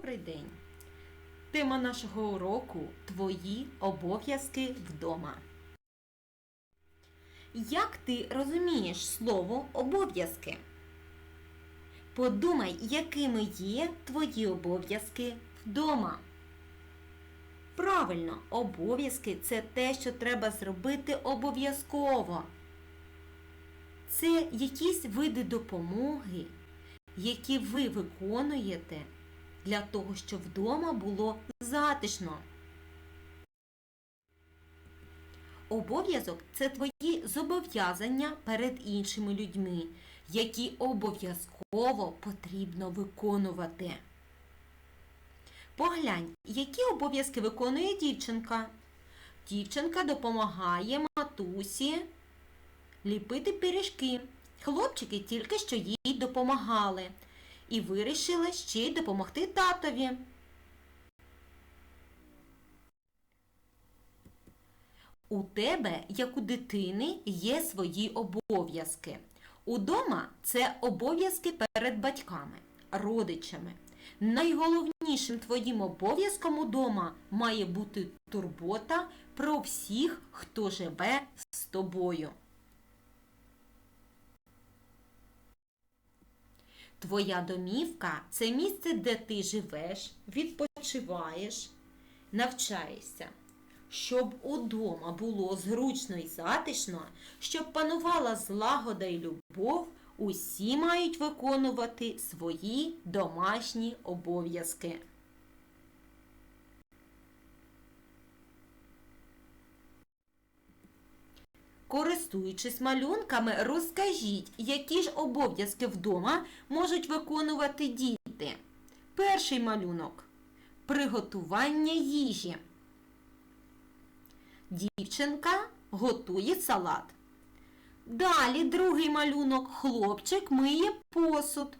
Добрий день! Тема нашого уроку Твої обов'язки вдома. Як ти розумієш слово обов'язки? Подумай, якими є твої обов'язки вдома. Правильно, обов'язки це те, що треба зробити обов'язково. Це якісь види допомоги, які ви виконуєте для того, щоб вдома було затишно. Обов'язок це твої зобов'язання перед іншими людьми, які обов'язково потрібно виконувати. Поглянь, які обов'язки виконує дівчинка. Дівчинка допомагає матусі ліпити пиріжки. Хлопчики тільки що їй допомагали і вирішили ще й допомогти татові. У тебе, як у дитини, є свої обов'язки. Удома це обов'язки перед батьками, родичами. Найголовнішим твоїм обов'язком удома має бути турбота про всіх, хто живе з тобою. Твоя домівка це місце, де ти живеш, відпочиваєш, навчаєшся. Щоб удома було зручно і затишно, щоб панувала злагода і любов, усі мають виконувати свої домашні обов'язки. Користуючись малюнками, розкажіть, які ж обов'язки вдома можуть виконувати діти. Перший малюнок приготування їжі. Дівчинка готує салат. Далі другий малюнок хлопчик миє посуд.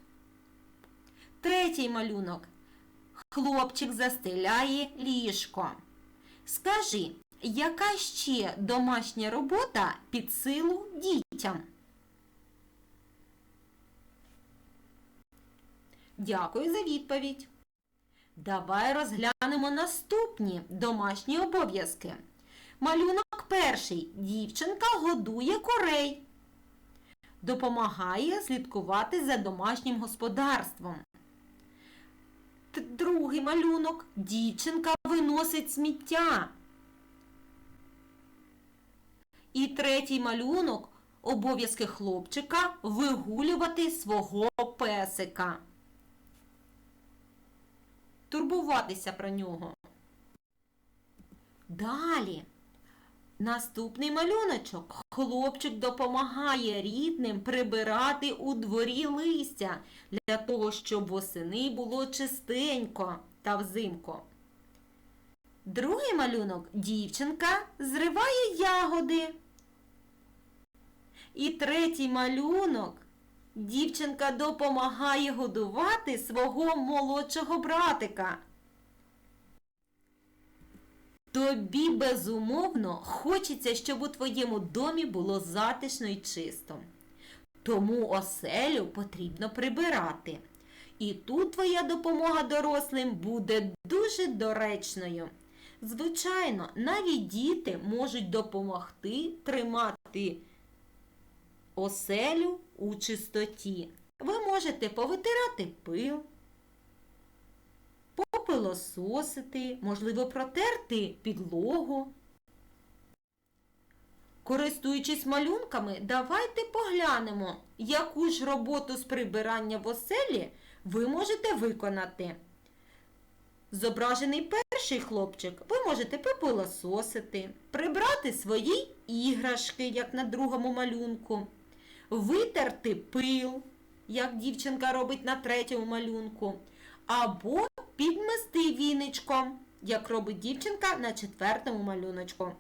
Третій малюнок хлопчик застеляє ліжко. Скажи, яка ще домашня робота під силу дітям? Дякую за відповідь. Давай розглянемо наступні домашні обов'язки. Малюнок перший. Дівчинка годує корей. Допомагає слідкувати за домашнім господарством. Другий малюнок. Дівчинка виносить сміття. І третій малюнок обов'язки хлопчика вигулювати свого песика. Турбуватися про нього. Далі. Наступний малюночок. Хлопчик допомагає рідним прибирати у дворі листя для того, щоб восени було чистенько та взимку. Другий малюнок дівчинка зриває ягоди. І третій малюнок дівчинка допомагає годувати свого молодшого братика. Тобі безумовно хочеться, щоб у твоєму домі було затишно і чисто. Тому оселю потрібно прибирати. І тут твоя допомога дорослим буде дуже доречною. Звичайно, навіть діти можуть допомогти тримати оселю у чистоті. Ви можете повитирати пил, попилососити, можливо, протерти підлогу. Користуючись малюнками, давайте поглянемо, яку ж роботу з прибирання в оселі ви можете виконати. Зображений перший хлопчик ви можете попилососити, прибрати свої іграшки, як на другому малюнку, витерти пил, як дівчинка робить на третьому малюнку, або підмести віничком, як робить дівчинка на четвертому малюночку.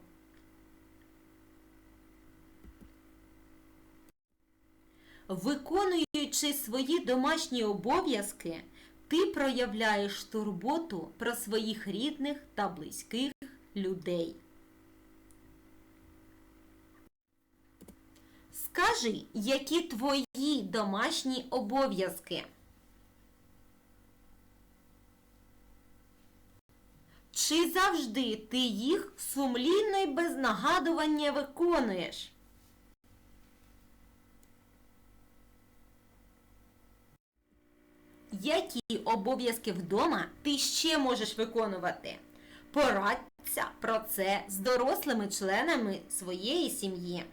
Виконуючи свої домашні обов'язки, ти проявляєш турботу про своїх рідних та близьких людей. Скажи, які твої домашні обов'язки? Чи завжди ти їх сумлінно і без нагадування виконуєш? Які обов'язки вдома ти ще можеш виконувати? Порадься про це з дорослими членами своєї сім'ї.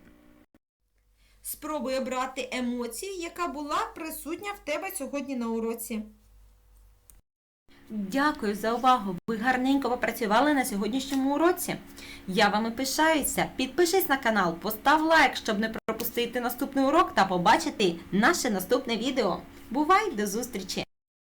Спробуй обрати емоцію, яка була присутня в тебе сьогодні на уроці. Дякую за увагу. Ви гарненько попрацювали на сьогоднішньому уроці. Я вами пишаюся. Підпишись на канал, постав лайк, щоб не пропустити наступний урок та побачити наше наступне відео. Бувай до зустрічі!